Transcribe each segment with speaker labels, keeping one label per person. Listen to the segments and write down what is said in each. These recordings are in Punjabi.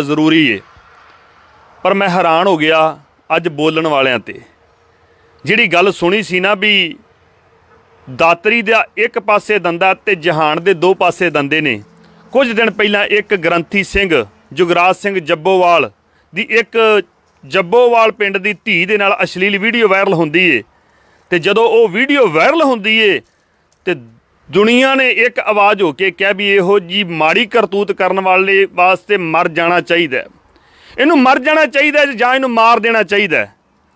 Speaker 1: ਜ਼ਰੂਰੀ ਏ। ਪਰ ਮੈਂ ਹੈਰਾਨ ਹੋ ਗਿਆ ਅੱਜ ਬੋਲਣ ਵਾਲਿਆਂ ਤੇ। ਜਿਹੜੀ ਗੱਲ ਸੁਣੀ ਸੀ ਨਾ ਵੀ ਦਾਤਰੀ ਦਾ ਇੱਕ ਪਾਸੇ ਦੰਦਾ ਤੇ ਜਹਾਨ ਦੇ ਦੋ ਪਾਸੇ ਦੰਦੇ ਨੇ, ਕੁਝ ਦਿਨ ਪਹਿਲਾਂ ਇੱਕ ਗ੍ਰੰਥੀ ਸਿੰਘ, ਜੁਗਰਾਜ ਸਿੰਘ ਜੱਬੋਵਾਲ ਦੀ ਇੱਕ ਜੱਬੋਵਾਲ ਪਿੰਡ ਦੀ ਧੀ ਦੇ ਨਾਲ ਅਸ਼ਲੀਲ ਵੀਡੀਓ ਵਾਇਰਲ ਹੁੰਦੀ ਏ। ਤੇ ਜਦੋਂ ਉਹ ਵੀਡੀਓ ਵਾਇਰਲ ਹੁੰਦੀ ਏ, ਤੇ ਦੁਨੀਆ ਨੇ ਇੱਕ ਆਵਾਜ਼ ਹੋ ਕੇ ਕਿਹਾ ਵੀ ਇਹੋ ਜੀ ਮਾੜੀ ਕਰਤੂਤ ਕਰਨ ਵਾਲੇ ਵਾਸਤੇ ਮਰ ਜਾਣਾ ਚਾਹੀਦਾ ਇਹਨੂੰ ਮਰ ਜਾਣਾ ਚਾਹੀਦਾ ਜਾਂ ਇਹਨੂੰ ਮਾਰ ਦੇਣਾ ਚਾਹੀਦਾ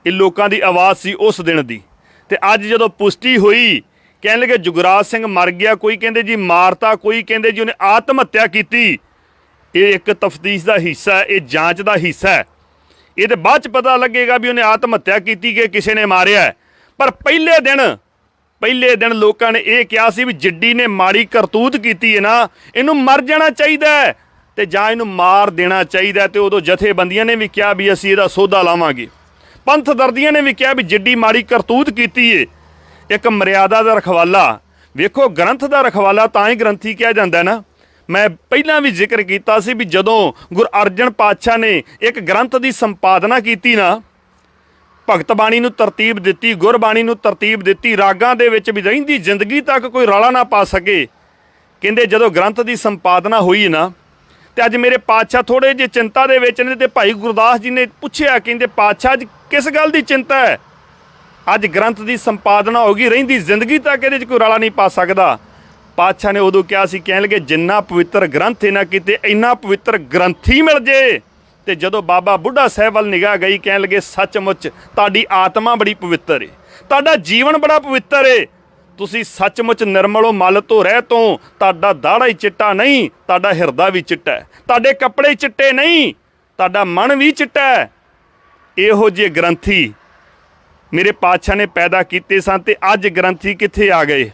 Speaker 1: ਇਹ ਲੋਕਾਂ ਦੀ ਆਵਾਜ਼ ਸੀ ਉਸ ਦਿਨ ਦੀ। ਤੇ ਅੱਜ ਜਦੋਂ ਪੁਸ਼ਟੀ ਹੋਈ, ਕਹਿਣ ਲੱਗੇ ਜੁਗਰਾਜ ਸਿੰਘ ਮਰ ਗਿਆ, ਕੋਈ ਕਹਿੰਦੇ ਜੀ ਮਾਰਤਾ, ਕੋਈ ਕਹਿੰਦੇ ਜੀ ਉਹਨੇ ਆਤਮ ਹੱਤਿਆ ਕੀਤੀ। ਇਹ ਇੱਕ ਤਫਤੀਸ਼ ਦਾ ਹਿੱਸਾ ਇਹ ਜਾਂਚ ਦਾ ਹਿੱਸਾ ਹੈ। ਇਹ ਤੇ ਬਾਅਦ ਚ ਪਤਾ ਲੱਗੇਗਾ ਵੀ ਉਹਨੇ ਆਤਮ ਹੱਤਿਆ ਕੀਤੀ ਕਿ ਕਿਸੇ ਨੇ ਮਾਰਿਆ ਪਰ ਪਹਿਲੇ ਦਿਨ ਪਹਿਲੇ ਦਿਨ ਲੋਕਾਂ ਨੇ ਇਹ ਕਿਹਾ ਸੀ ਵੀ ਜਿੱਡੀ ਨੇ ਮਾੜੀ ਕਰਤੂਤ ਕੀਤੀ ਹੈ ਨਾ, ਇਹਨੂੰ ਮਰ ਜਾਣਾ ਚਾਹੀਦਾ ਹੈ ਤੇ ਜਾਂ ਇਹਨੂੰ ਮਾਰ ਦੇਣਾ ਚਾਹੀਦਾ ਹੈ ਤੇ ਉਦੋਂ ਜਥੇਬੰਦੀਆਂ ਨੇ ਵੀ ਕਿਹਾ ਵੀ ਅਸੀਂ ਇਹਦਾ ਸੌਦਾ ਲਾਵਾਂਗੇ। ਪੰਥ ਦਰਦੀਆਂ ਨੇ ਵੀ ਕਿਹਾ ਵੀ ਜਿੱਡੀ ਮਾੜੀ ਕਰਤੂਤ ਕੀਤੀ ਏ, ਇੱਕ ਮਰਿਆਦਾ ਦਾ ਰਖਵਾਲਾ। ਵੇਖੋ, ਗ੍ਰੰਥ ਦਾ ਰਖਵਾਲਾ ਤਾਂ ਹੀ ਗ੍ਰੰਥੀ ਕਿਹਾ ਜਾਂਦਾ ਨਾ। ਮੈਂ ਪਹਿਲਾਂ ਵੀ ਜ਼ਿਕਰ ਕੀਤਾ ਸੀ ਵੀ ਜਦੋਂ ਗੁਰ ਅਰਜਨ ਪਾਤਸ਼ਾਹ ਨੇ ਇੱਕ ਗ੍ਰੰਥ ਦੀ ਸੰਪਾਦਨਾ ਕੀਤੀ ਨਾ ਭਗਤ ਬਾਣੀ ਨੂੰ ਤਰਤੀਬ ਦਿੱਤੀ ਗੁਰਬਾਣੀ ਨੂੰ ਤਰਤੀਬ ਦਿੱਤੀ, ਰਾਗਾਂ ਦੇ ਵਿੱਚ ਵੀ ਰਹਿੰਦੀ ਜ਼ਿੰਦਗੀ ਤੱਕ ਕੋਈ ਰੌਲਾ ਨਾ ਪਾ ਸਕੇ। ਕਹਿੰਦੇ ਜਦੋਂ ਗ੍ਰੰਥ ਦੀ ਸੰਪਾਦਨਾ ਹੋਈ ਨਾ, ਤੇ ਅੱਜ ਮੇਰੇ ਪਾਤਸ਼ਾਹ ਥੋੜੇ ਜਿਹੇ ਚਿੰਤਾ ਦੇ ਵਿੱਚ ਨੇ ਤੇ ਭਾਈ ਗੁਰਦਾਸ ਜੀ ਨੇ ਪੁੱਛਿਆ, ਕਹਿੰਦੇ, ਪਾਤਸ਼ਾਹ ਅੱਜ ਕਿਸ ਗੱਲ ਦੀ ਚਿੰਤਾ ਹੈ? ਅੱਜ ਗ੍ਰੰਥ ਦੀ ਸੰਪਾਦਨਾ ਹੋ ਗਈ, ਰਹਿੰਦੀ ਜ਼ਿੰਦਗੀ ਤੱਕ ਇਹਦੇ 'ਚ ਕੋਈ ਰੌਲਾ ਨਹੀਂ ਪਾ ਸਕਦਾ। ਪਾਤਸ਼ਾਹ ਨੇ ਉਦੋਂ ਕਿਹਾ ਸੀ, ਕਹਿਣ ਲੱਗੇ, ਜਿੰਨਾ ਪਵਿੱਤਰ ਗ੍ਰੰਥ ਇਹਨਾਂ ਕਿਤੇ, ਇੰਨਾ ਪਵਿੱਤਰ ਗ੍ਰੰਥੀ ਮਿਲ ਜੇ। ਤੇ ਜਦੋਂ ਬਾਬਾ ਬੁੱਢਾ ਸਾਹਿਬ ਵੱਲ ਨਿਗਾਹ ਗਈ, ਕਹਿਣ ਲੱਗੇ, ਸੱਚਮੁੱਚ ਤੁਹਾਡੀ ਆਤਮਾ ਬੜੀ ਪਵਿੱਤਰ ਏ। ਤੁਹਾਡਾ ਜੀਵਨ ਬੜਾ ਪਵਿੱਤਰ ਏ। ਤੁਸੀਂ ਸੱਚਮੁੱਚ ਨਿਰਮਲੋ ਮਲ ਤੋਂ ਰਹਿ ਤੋਂ, ਤੁਹਾਡਾ ਦਾੜਾ ਹੀ ਚਿੱਟਾ ਨਹੀਂ, ਤੁਹਾਡਾ ਹਿਰਦਾ ਵੀ ਚਿੱਟਾ ਹੈ ਤੁਹਾਡੇ ਕੱਪੜੇ ਚਿੱਟੇ ਨਹੀਂ, ਤੁਹਾਡਾ ਮਨ ਵੀ ਚਿੱਟਾ ਹੈ ਇਹੋ ਜਿਹੇ ਗ੍ਰੰਥੀ ਮੇਰੇ ਪਾਤਸ਼ਾਹ ਨੇ ਪੈਦਾ ਕੀਤੇ ਸਨ ਤੇ ਅੱਜ ਗ੍ਰੰਥੀ ਕਿੱਥੇ ਆ ਗਏ?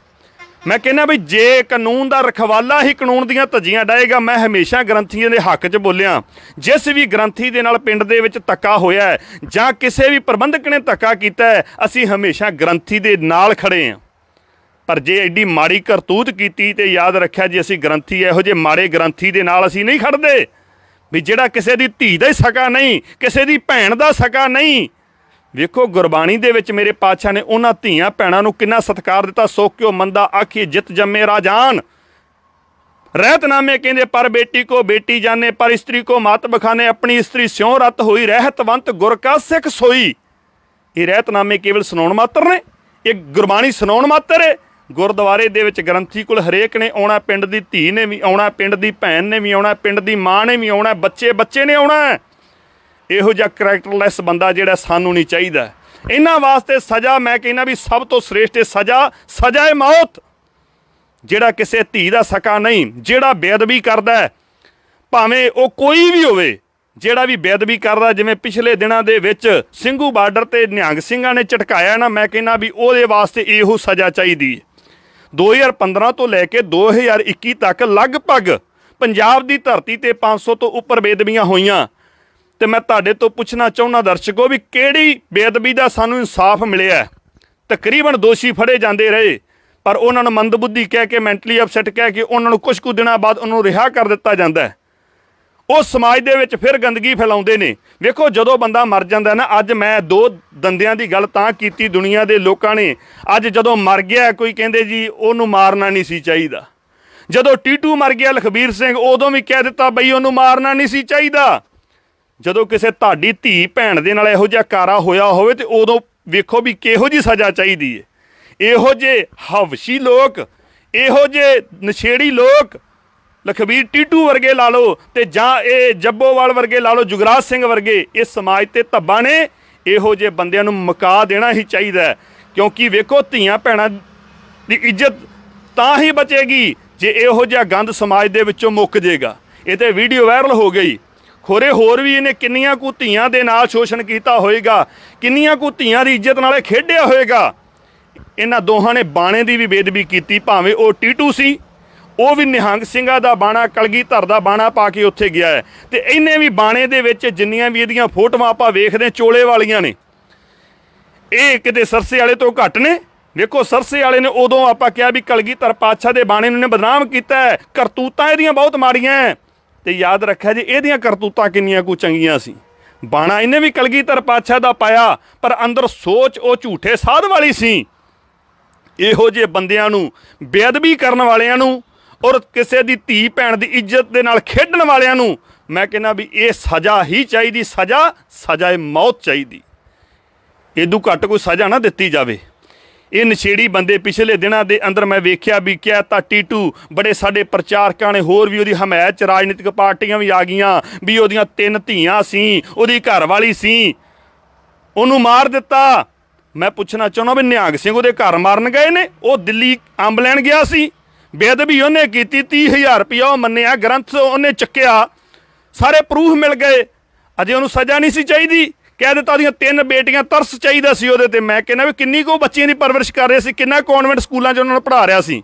Speaker 1: ਮੈਂ ਕਹਿੰਦਾ ਵੀ ਜੇ ਕਾਨੂੰਨ ਦਾ ਰਖਵਾਲਾ ਹੀ ਕਾਨੂੰਨ ਦੀਆਂ ਧੱਜੀਆਂ ਡਾਏਗਾ ਮੈਂ ਹਮੇਸ਼ਾ ਗ੍ਰੰਥੀਆਂ ਦੇ ਹੱਕ 'ਚ ਬੋਲਿਆ। ਜਿਸ ਵੀ ਗ੍ਰੰਥੀ ਦੇ ਨਾਲ ਪਿੰਡ ਦੇ ਵਿੱਚ ਧੱਕਾ ਹੋਇਆ ਹੈ ਜਾਂ ਕਿਸੇ ਵੀ ਪ੍ਰਬੰਧਕ ਨੇ ਧੱਕਾ ਕੀਤਾ ਹੈ, ਅਸੀਂ ਹਮੇਸ਼ਾ ਗ੍ਰੰਥੀ ਦੇ ਨਾਲ ਖੜੇ ਹਾਂ। ਪਰ ਜੇ ਐਡੀ ਮਾੜੀ ਕਰਤੂਤ ਕੀਤੀ ਤੇ ਯਾਦ ਰੱਖਿਆ ਜੇ ਅਸੀਂ ਗ੍ਰੰਥੀ ਇਹੋ ਜਿਹੇ ਮਾੜੇ ਗ੍ਰੰਥੀ ਦੇ ਨਾਲ ਅਸੀਂ ਨਹੀਂ ਖੜਦੇ। ਵੀ ਜਿਹੜਾ ਕਿਸੇ ਦੀ ਧੀ ਦਾ ਹੀ ਸਕਾ ਨਹੀਂ, ਕਿਸੇ ਦੀ ਭੈਣ ਦਾ ਸਕਾ ਨਹੀਂ ਵੇਖੋ, ਗੁਰਬਾਣੀ ਦੇ ਵਿੱਚ ਮੇਰੇ ਪਾਤਸ਼ਾਹ ਨੇ ਉਹਨਾਂ ਧੀਆਂ ਭੈਣਾਂ ਨੂੰ ਕਿੰਨਾ ਸਤਿਕਾਰ ਦਿੱਤਾ, ਸੋ ਕਿਉ ਮੰਦਾ ਆਖੀ ਜਿਤ ਜੰਮੇ ਰਾਜਾਨ। ਰਹਿਤਨਾਮੇ ਕਹਿੰਦੇ, ਪਰ ਬੇਟੀ ਕੋ ਬੇਟੀ ਜਾਣੇ, ਪਰ ਇਸਤਰੀ ਕੋ ਮਾਤ ਬਖਾਨੇ ਆਪਣੀ ਇਸਤਰੀ ਸਿਉ ਰਤ ਹੋਈ, ਰਹਿਤਵੰਤ ਗੁਰ ਕਾ ਸਿੱਖ ਸੋਈ। ਇਹ ਰਹਿਤਨਾਮੇ ਕੇਵਲ ਸੁਣਾਉਣ ਮਾਤਰ ਨੇ, ਇਹ ਗੁਰਬਾਣੀ ਸੁਣਾਉਣ ਮਾਤਰ ਹੈ ਗੁਰਦੁਆਰੇ ਦੇ ਵਿੱਚ ਗ੍ਰੰਥੀ ਕੋਲ ਹਰੇਕ ਨੇ ਆਉਣਾ, ਪਿੰਡ ਦੀ ਧੀ ਨੇ ਵੀ ਆਉਣਾ, ਪਿੰਡ ਦੀ ਭੈਣ ਨੇ ਵੀ ਆਉਣਾ, ਪਿੰਡ ਦੀ ਮਾਂ ਨੇ ਵੀ ਆਉਣਾ ਬੱਚੇ ਬੱਚੇ ਨੇ ਆਉਣਾ। ਇਹੋ ਜਿਹਾ ਕਰੈਕਟਰਲੈਸ ਬੰਦਾ ਜਿਹੜਾ ਸਾਨੂੰ ਨਹੀਂ ਚਾਹੀਦਾ। ਇਹਨਾਂ ਵਾਸਤੇ ਸਜ਼ਾ ਮੈਂ ਕਹਿੰਦਾ ਵੀ ਸਭ ਤੋਂ ਸ੍ਰੇਸ਼ਟ ਸਜ਼ਾ ਸਜ਼ਾ ਹੈ ਮੌਤ। ਜਿਹੜਾ ਕਿਸੇ ਧੀ ਦਾ ਸਕਾ ਨਹੀਂ, ਜਿਹੜਾ ਬੇਅਦਬੀ ਕਰਦਾ ਹੈ, ਭਾਵੇਂ ਉਹ ਕੋਈ ਵੀ ਹੋਵੇ, ਜਿਹੜਾ ਵੀ ਬੇਅਦਬੀ ਕਰਦਾ, ਜਿਵੇਂ ਪਿਛਲੇ ਦਿਨਾਂ ਦੇ ਵਿੱਚ ਸਿੰਘੂ ਬਾਰਡਰ ਤੇ ਨਿਹੰਗ ਸਿੰਘਾਂ ਨੇ ਝਟਕਾਇਆ ਨਾ, ਮੈਂ ਕਹਿੰਦਾ ਵੀ ਉਹਦੇ ਵਾਸਤੇ ਇਹੋ ਸਜ਼ਾ ਚਾਹੀਦੀ ਹੈ। 2015 ਤੋਂ ਲੈ ਕੇ 2021 ਤੱਕ ਲਗਭਗ ਪੰਜਾਬ ਦੀ ਧਰਤੀ ਤੇ 500 ਤੋਂ ਉੱਪਰ ਬੇਦਬੀਆਂ ਹੋਈਆਂ। ਤੇ ਮੈਂ ਤੁਹਾਡੇ ਤੋਂ ਪੁੱਛਣਾ ਚਾਹੁੰਦਾ ਦਰਸ਼ਕੋ ਵੀ ਕਿਹੜੀ ਬੇਅਦਬੀ ਦਾ ਸਾਨੂੰ ਇਨਸਾਫ ਮਿਲਿਆ ਤਕਰੀਬਨ ਦੋਸ਼ੀ ਫੜੇ ਜਾਂਦੇ ਰਹੇ, ਪਰ ਉਹਨਾਂ ਨੂੰ ਮੰਦਬੁੱਧੀ ਕਹਿ ਕੇ, ਮੈਂਟਲੀ ਅਪਸੈਟ ਕਹਿ ਕੇ ਉਹਨਾਂ ਨੂੰ ਕੁਝ ਕੁ ਦਿਨਾਂ ਬਾਅਦ ਉਹਨਾਂ ਨੂੰ ਰਿਹਾ ਕਰ ਦਿੱਤਾ ਜਾਂਦਾ ਹੈ। ਉਹ ਸਮਾਜ ਦੇ ਵਿੱਚ ਫਿਰ ਗੰਦਗੀ ਫੈਲਾਉਂਦੇ ਨੇ। ਵੇਖੋ, ਜਦੋਂ ਬੰਦਾ ਮਰ ਜਾਂਦਾ ਨਾ, ਅੱਜ ਮੈਂ ਦੋ ਦੰਦਿਆਂ ਦੀ ਗੱਲ ਤਾਂ ਕੀਤੀ ਦੁਨੀਆ ਦੇ ਲੋਕਾਂ ਨੇ। ਅੱਜ ਜਦੋਂ ਮਰ ਗਿਆ, ਕੋਈ ਕਹਿੰਦੇ ਜੀ, ਉਹਨੂੰ ਮਾਰਨਾ ਨਹੀਂ ਸੀ ਚਾਹੀਦਾ। ਜਦੋਂ ਟੀਟੂ ਮਰ ਗਿਆ, ਲਖਬੀਰ ਸਿੰਘ ਉਦੋਂ ਵੀ ਕਹਿ ਦਿੱਤਾ, ਬਈ ਉਹਨੂੰ ਮਾਰਨਾ ਨਹੀਂ ਸੀ ਚਾਹੀਦਾ। ਜਦੋਂ ਕਿਸੇ ਤੁਹਾਡੀ ਧੀ ਭੈਣ ਦੇ ਨਾਲ ਇਹੋ ਜਿਹਾ ਕਾਰਾ ਹੋਇਆ ਹੋਵੇ ਤੇ ਉਦੋਂ ਵੇਖੋ ਵੀ ਕਿਹੋ ਜੀ ਸਜ਼ਾ ਚਾਹੀਦੀ ਹੈ ਇਹੋ ਜੇ ਹਵਸ਼ੀ ਲੋਕ, ਇਹੋ ਜੇ ਨਸ਼ੇੜੀ ਲੋਕ, ਲਖਬੀਰ ਟੀਟੂ ਵਰਗੇ ਲਾ ਲਓ ਤੇ ਜਾਂ ਇਹ ਜੱਬੋਵਾਲ ਵਰਗੇ ਲਾ ਲਓ, ਜੁਗਰਾਜ ਸਿੰਘ ਵਰਗੇ, ਇਹ ਸਮਾਜ ਤੇ ਧੱਬਾ ਨੇ, ਇਹੋ ਜੇ ਬੰਦਿਆਂ ਨੂੰ ਮੁਕਾ ਦੇਣਾ ਹੀ ਚਾਹੀਦਾ ਕਿਉਂਕਿ ਵੇਖੋ, ਧੀਆਂ ਭੈਣਾਂ ਦੀ ਇੱਜ਼ਤ ਤਾਂ ਹੀ ਬਚੇਗੀ ਜੇ ਇਹੋ ਜਿਹਾ ਗੰਦ ਸਮਾਜ ਦੇ ਵਿੱਚੋਂ ਮੁੱਕ ਜੇਗਾ। ਇਹ ਤੇ ਵੀਡੀਓ ਵਾਇਰਲ ਹੋ ਗਈ। ਖੋਰੇ ਹੋਰ ਵੀ ਇਹਨੇ ਕਿੰਨੀਆਂ ਕੁ ਧੀਆਂ ਦੇ ਨਾਲ ਸ਼ੋਸ਼ਣ ਕੀਤਾ ਹੋਏਗਾ ਕਿੰਨੀਆਂ ਕੁ ਧੀਆਂ ਦੀ ਇੱਜ਼ਤ ਨਾਲੇ ਖੇਡਿਆ ਹੋਏਗਾ। ਇਹਨਾਂ ਦੋਹਾਂ ਨੇ ਬਾਣੇ ਦੀ ਵੀ ਬੇਦਬੀ ਕੀਤੀ ਭਾਵੇਂ ਉਹ ਟੀਟੂ ਸੀ ਉਹ ਵੀ ਨਿਹੰਗ ਸਿੰਘਾਂ ਦਾ ਬਾਣਾ ਕਲਗੀਧਰ ਦਾ ਬਾਣਾ ਪਾ ਕੇ ਉੱਥੇ ਗਿਆ ਹੈ। ਤੇ ਇਹਨੇ ਵੀ ਬਾਣੇ ਦੇ ਵਿੱਚ ਜਿੰਨੀਆਂ ਵੀ ਇਹਦੀਆਂ ਫੋਟੋਆਂ ਆਪਾਂ ਵੇਖਦੇ ਹਾਂ, ਚੋਲੇ ਵਾਲੀਆਂ ਨੇ। ਇਹ ਕਿਤੇ ਸਰਸੇ ਵਾਲੇ ਤੋਂ ਘੱਟ ਨੇ। ਵੇਖੋ ਸਰਸੇ ਵਾਲੇ ਨੇ ਉਦੋਂ ਆਪਾਂ ਕਿਹਾ ਵੀ ਕਲਗੀਧਰ ਪਾਤਸ਼ਾਹ ਦੇ ਬਾਣੇ ਨੂੰ ਨੇ ਬਦਨਾਮ ਕੀਤਾ ਹੈ। ਕਰਤੂਤਾਂ ਇਹਦੀਆਂ ਬਹੁਤ ਮਾੜੀਆਂ ਹੈ। ਤੇ ਯਾਦ ਰੱਖਿਆ ਜੀ, ਇਹਦੀਆਂ ਕਰਤੂਤਾਂ ਕਿੰਨੀਆਂ ਕੁ ਚੰਗੀਆਂ ਸੀ। ਬਾਣਾ ਇਹਨੇ ਵੀ ਕਲਗੀਧਰ ਪਾਤਸ਼ਾਹ ਦਾ ਪਾਇਆ, ਪਰ ਅੰਦਰ ਸੋਚ ਉਹ ਝੂਠੇ ਸਾਧ ਵਾਲੀ ਸੀ। ਇਹੋ ਜਿਹੇ ਬੰਦਿਆਂ ਨੂੰ, ਬੇਅਦਬੀ ਕਰਨ ਵਾਲਿਆਂ ਨੂੰ ਔਰ ਕਿਸੇ ਦੀ ਧੀ ਭੈਣ ਦੀ ਇੱਜ਼ਤ ਦੇ ਨਾਲ ਖੇਡਣ ਵਾਲਿਆਂ ਨੂੰ, ਮੈਂ ਕਹਿੰਦਾ ਵੀ ਇਹ ਸਜ਼ਾ ਹੀ ਚਾਹੀਦੀ, ਸਜ਼ਾ ਸਜ਼ਾਏ ਮੌਤ ਚਾਹੀਦੀ। ਇਦੋਂ ਘੱਟ ਕੋਈ ਸਜ਼ਾ ਨਾ ਦਿੱਤੀ ਜਾਵੇ। ਇਹ ਨਸ਼ੇੜੀ ਬੰਦੇ ਪਿਛਲੇ ਦਿਨਾਂ ਦੇ ਅੰਦਰ ਮੈਂ ਵੇਖਿਆ ਵੀ ਕਿਆ ਤਾਂ ਟੀਟੂ, ਬੜੇ ਸਾਡੇ ਪ੍ਰਚਾਰਕਾਂ ਨੇ ਹੋਰ ਵੀ ਉਹਦੀ ਹਮਾਇਤ ਚ ਰਾਜਨੀਤਿਕ ਪਾਰਟੀਆਂ ਵੀ ਆ ਗਈਆਂ, ਵੀ ਉਹਦੀਆਂ ਤਿੰਨ ਧੀਆਂ ਸੀ, ਉਹਦੀ ਘਰ ਵਾਲੀ ਸੀ। ਉਹਨੂੰ ਮਾਰ ਦਿੱਤਾ। ਮੈਂ ਪੁੱਛਣਾ ਚਾਹੁੰਦਾ ਵੀ ਨਿਹੰਗ ਸਿੰਘ ਉਹਦੇ ਘਰ ਮਾਰਨ ਗਏ ਨੇ? ਉਹ ਦਿੱਲੀ ਅੰਬ ਲੈਣ ਗਿਆ ਸੀ। ਬੇਅਦਬੀ ਉਹਨੇ ਕੀਤੀ 30000 ਰੁਪਇਆ ਉਹ ਮੰਨਿਆ, ਗ੍ਰੰਥ ਉਹਨੇ ਚੱਕਿਆ। ਸਾਰੇ ਪ੍ਰੂਫ ਮਿਲ ਗਏ। ਅਜੇ ਉਹਨੂੰ ਸਜ਼ਾ ਨਹੀਂ ਸੀ ਚਾਹੀਦੀ। ਕਹਿ ਦਿੱਤਾ ਉਹਦੀਆਂ ਤਿੰਨ ਬੇਟੀਆਂ ਤਰਸ ਚਾਹੀਦਾ ਸੀ ਉਹਦੇ ਤੇ। ਮੈਂ ਕਹਿੰਦਾ ਵੀ ਕਿੰਨੀ ਕੋ ਬੱਚਿਆਂ ਦੀ ਪਰਵਰਿਸ਼ ਕਰ ਰਿਹਾ ਸੀ, ਕਿੰਨਾ ਕਨਵੈਂਟ ਸਕੂਲਾਂ 'ਚ ਉਹਨਾਂ ਨੂੰ ਪੜ੍ਹਾ ਰਿਹਾ ਸੀ।